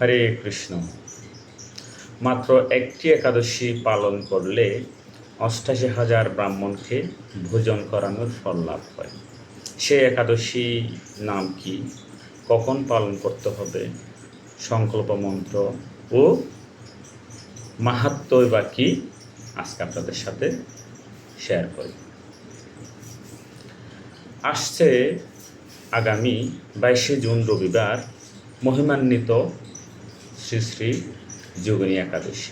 হরে কৃষ্ণ। মাত্র একটি একাদশী পালন করলে অষ্টাশি হাজার ব্রাহ্মণকে ভোজন করানোর ফল লাভ হয়। সে একাদশী নাম কি, কখন পালন করতে হবে, সংকল্প মন্ত্র ও মাহাত্মই বা কি, আজকে আপনাদের সাথে শেয়ার করি। আসছে আগামী বাইশে জুন রবিবার মহিমান্বিত শ্রী শ্রী যোগিনী একাদশী।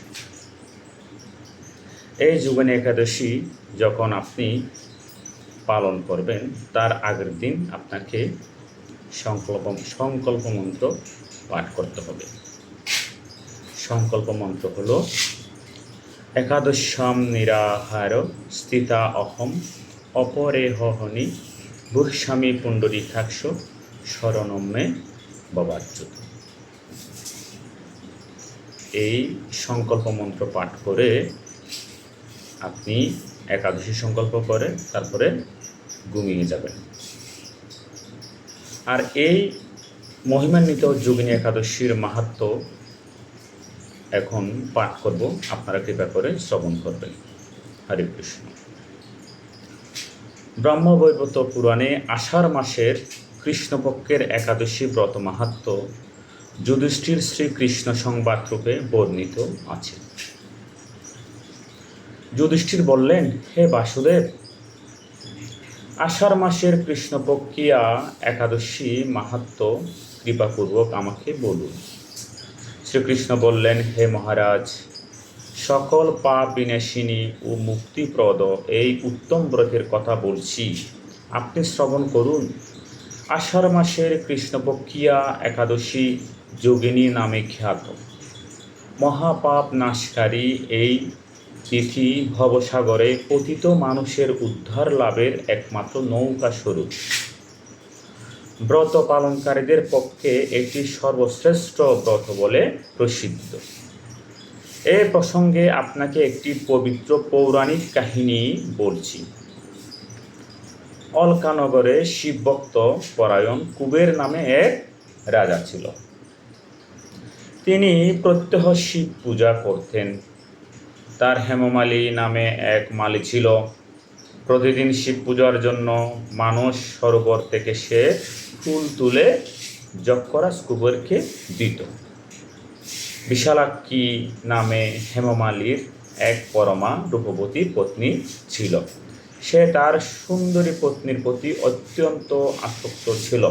এই যোগিনী একাদশী যখন আপনি পালন করবেন, তার আগের দিন আপনাকে সংকল্প সংকল্প মন্ত্র পাঠ করতে হবে। সংকল্প মন্ত্র হল, একাদশাম নিরাহার স্থিতা অহম অপরেহনি বুঃস্বামী পুণ্ডরীকাক্ষ শরণমে ববাচ্যুত এই সংকল্প মন্ত্র পাঠ করে আপনি একাদশী সংকল্প করে তারপরে ঘুমিয়ে যাবেন। আর এই মহিমান্বিত যোগিনী একাদশীর মাহাত্ম এখন পাঠ করব। আপনারা কৃপা করে শ্রবণ করবেন। হরে কৃষ্ণ। ব্রহ্মবৈবত পুরাণে আষাঢ় মাসের কৃষ্ণপক্ষের একাদশী ব্রত মাহাত্ম যুধিষ্ঠির শ্রীকৃষ্ণ সংবাদ রূপে বর্ণিত আছে। যুধিষ্ঠির বললেন, হে বাসুদেব, আষাঢ় মাসের কৃষ্ণপক্ষিয়া একাদশী মাহাত্ম কৃপাপূর্বক আমাকে বলুন। শ্রীকৃষ্ণ বললেন, হে মহারাজ, সকল পাপ বিনাশিনী ও মুক্তিপ্রদ এই উত্তম ব্রতের কথা বলছি। আপনি শ্রবণ করুন। আষাঢ় মাসের কৃষ্ণপক্ষিয়া একাদশী যোগিনী নামে খ্যাত। মহাপাপ নাশকারী এই তিথি ভবসাগরে পতিত মানুষের উদ্ধার লাভের একমাত্র নৌকা স্বরূপ। ব্রত পালনকারীদের পক্ষে এটি সর্বশ্রেষ্ঠ ব্রত বলে প্রসিদ্ধ। এ প্রসঙ্গে আপনাকে একটি পবিত্র পৌরাণিক কাহিনী বলছি। অলকানগরে শিবভক্ত পরায়ণ কুবের নামে এক রাজা ছিল। তিনি প্রত্যহ শিব পূজা করতেন। তার হেমমালী নামে এক মালি ছিল। প্রতিদিন শিব পূজার জন্য মানুষ সরোবর থেকে সে ফুল তুলে যক্ষরাজ কুবেরকে দিত। বিশালাক্ষী নামে হেমমালির এক পরমা রূপবতী পত্নী ছিল। সে তার সুন্দরী পত্নীর প্রতি অত্যন্ত আসক্ত ছিল।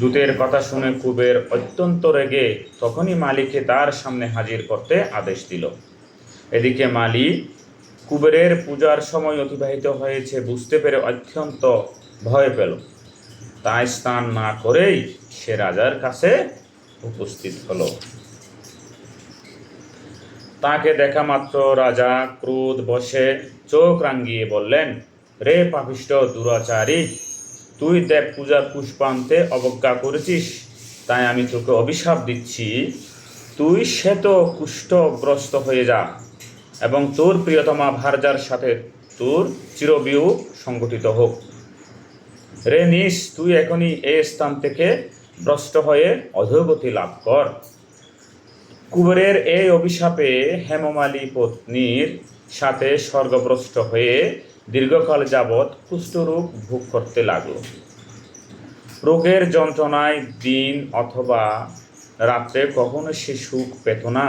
দূতের কথা শুনে কুবের অত্যন্ত রেগে তখনই মালিকে তার সামনে হাজির করতে আদেশ দিল। এদিকে মালি কুবেরের পূজার সময় অতিবাহিত হয়েছে বুঝতে পেরে অত্যন্ত ভয় পেল। তাই স্নান না করেই সে রাজার কাছে উপস্থিত হলো। তাকে দেখা মাত্র রাজা ক্রোধ বসে চোখ রাঙ্গিয়ে বললেন, রে পাপিষ্ট দুরাচারী তুই দেব পূজার পুষ্পান্তে অবজ্ঞা করেছিস, তাই আমি তোকে অভিশাপ দিচ্ছি। তুই শ্বেত কুষ্ঠগ্রস্ত হয়ে যা এবং তোর প্রিয়তমা ভারজার সাথে তোর চিরবিয়োগ সংগঠিত হোক। রে নিস তুই এখনই এই স্থান থেকে ভ্রষ্ট হয়ে অধোগতি লাভ কর। কুবেরের এই অভিশাপে হেমমালী পত্নীর সাথে স্বর্গভ্রষ্ট হয়ে দীর্ঘকাল যাবৎ কুষ্ঠরোগ ভোগ করতে লাগল। রোগের যন্ত্রণায় দিন অথবা রাত্রে কখনো সে সুখ পেত না।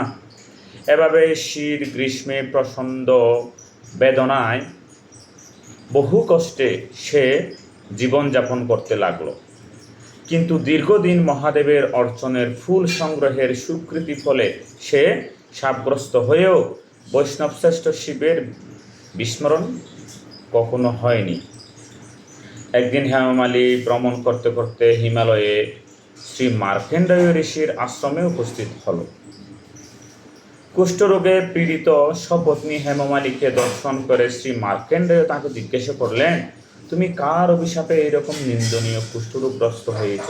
এভাবে শীত, গ্রীষ্মে প্রচণ্ড বেদনায় বহু কষ্টে সে জীবনযাপন করতে লাগল। কিন্তু দীর্ঘদিন মহাদেবের অর্চনের ফুল সংগ্রহের স্বীকৃতি ফলে সে সাপগ্রস্ত হয়েও বৈষ্ণবশ্রেষ্ঠ শিবের বিস্মরণ কখনো হয়নি। একদিন হেমামালী ভ্রমণ করতে করতে হিমালয়ে শ্রী মার্কেন্ডায় ঋষির আশ্রমে উপস্থিত হল। কুষ্ঠরোগে পীড়িত সপত্নী হেমমালিকে দর্শন করে শ্রী মার্কেন্ডেয় তাকে জিজ্ঞাসা করলেন, তুমি কার অভিশাপে এইরকম নিন্দনীয় কুষ্ঠরোগগ্রস্ত হয়েছ?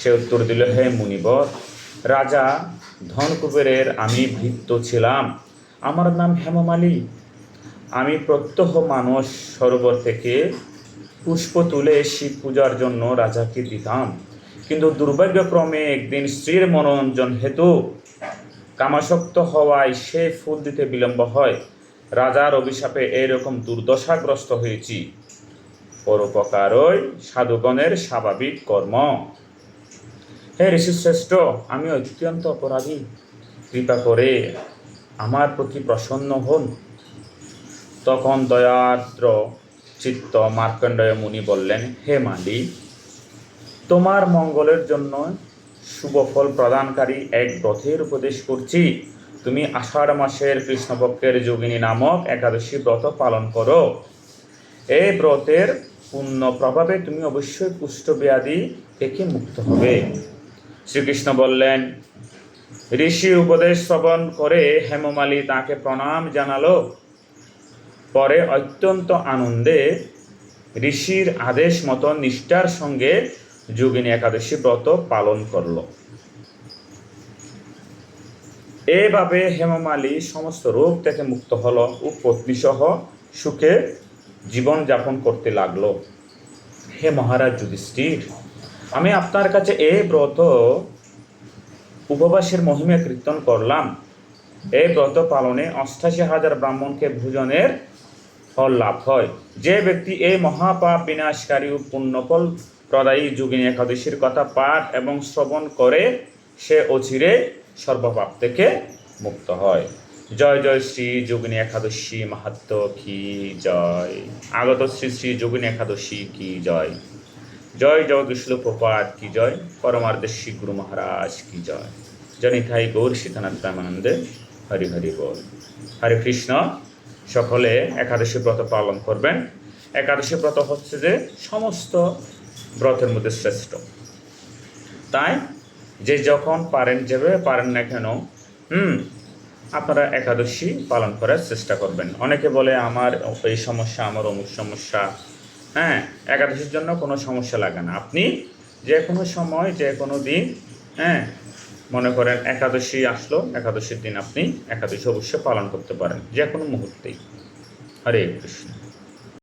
সে উত্তর দিল, হে মুনিবর, রাজা ধনকুবেরের আমি ভৃত্য ছিলাম। আমার নাম হেমমালী আমি প্রত্যহ মানস সরোবর থেকে পুষ্প তুলে শিব পূজার জন্য রাজাকে দিতাম। কিন্তু দুর্ভাগ্যক্রমে একদিন স্ত্রীর মনোরঞ্জন হেতু কামাসক্ত হওয়ায় সে ফুল দিতে বিলম্ব হয়। রাজার অভিশাপে এরকম দুর্দশাগ্রস্ত হয়েছি। পরোপকারই সাধুগণের স্বাভাবিক কর্ম। হে ঋষিশ্রেষ্ঠ, আমি অত্যন্ত অপরাধী। কৃপা করে আমার প্রতি প্রসন্ন হন। তখন দয়াদ্র চিত্ত মার্কণ্ডেয় মুনি বললেন, হে মালি, তোমার মঙ্গলের জন্য শুভ ফল প্রদানকারী এক ব্রতের উপদেশ করছি। তুমি আষাঢ় মাসের কৃষ্ণপক্ষের যোগিনী নামক একাদশী ব্রত পালন করো। এই ব্রতের পূর্ণ প্রভাবে তুমি অবশ্যই কুষ্ঠব্যাধি থেকে মুক্ত হবে। শ্রীকৃষ্ণ বললেন ঋষি উপদেশ শ্রবণ করে হেমমালী তাকে প্রণাম জানালো। পরে অত্যন্ত আনন্দে ঋষির আদেশ মতো নিষ্ঠার সঙ্গে যোগিনী একাদশী ব্রত পালন করল। এভাবে হেমমালী সমস্ত রোগ থেকে মুক্ত হল ও পত্নীসহ সুখে জীবন যাপন করতে লাগল। হে মহারাজ যুধিষ্ঠির, আমি আপনার কাছে এই ব্রত উপবাসের মহিমে কীর্তন করলাম। এই ব্রত পালনে অষ্টাশি হাজার ব্রাহ্মণকে ভোজনের ফল লাভ হয়। যে ব্যক্তি এই মহাপাপ বিনাশকারী ও পুণ্যফল প্রদায়ী যোগিনী একাদশীর কথা পাঠ এবং শ্রবণ করে, সে অচিরে সর্বপাপ থেকে মুক্ত হয়। জয় জয় শ্রী যোগিনী একাদশী, মাহাত্ম কি জয়? আগত শ্রী শ্রী যোগিনী একাদশী কি জয়? জয় জগদীশ্বর প্রপাত কি জয়? পরমার্দেশী গুরু মহারাজ কি জয়? জনিথাই গৌর সীতানাথ হরি হরি বল। হরে কৃষ্ণ। সকলে একাদশী ব্রত পালন করবেন। একাদশী ব্রত হচ্ছে যে সমস্ত ব্রতের মধ্যে শ্রেষ্ঠ। তাই যে যখন পারেন যেভাবে পারেন না কেন, হুম, আপনারা একাদশী পালন করার চেষ্টা করবেন। অনেকে বলে, আমার এই সমস্যা, আমার অমুক সমস্যা। হ্যাঁ একাদশীর জন্য কোনো সমস্যা লাগে না। আপনি যে কোনো সময় যে কোনো দিন হ্যাঁ মনে করেন একাদশী আসলো, একাদশীর দিন আপনি একাদশী অবশ্যই পালন করতে পারেন যে কোনো মুহূর্তেই। হরে কৃষ্ণ।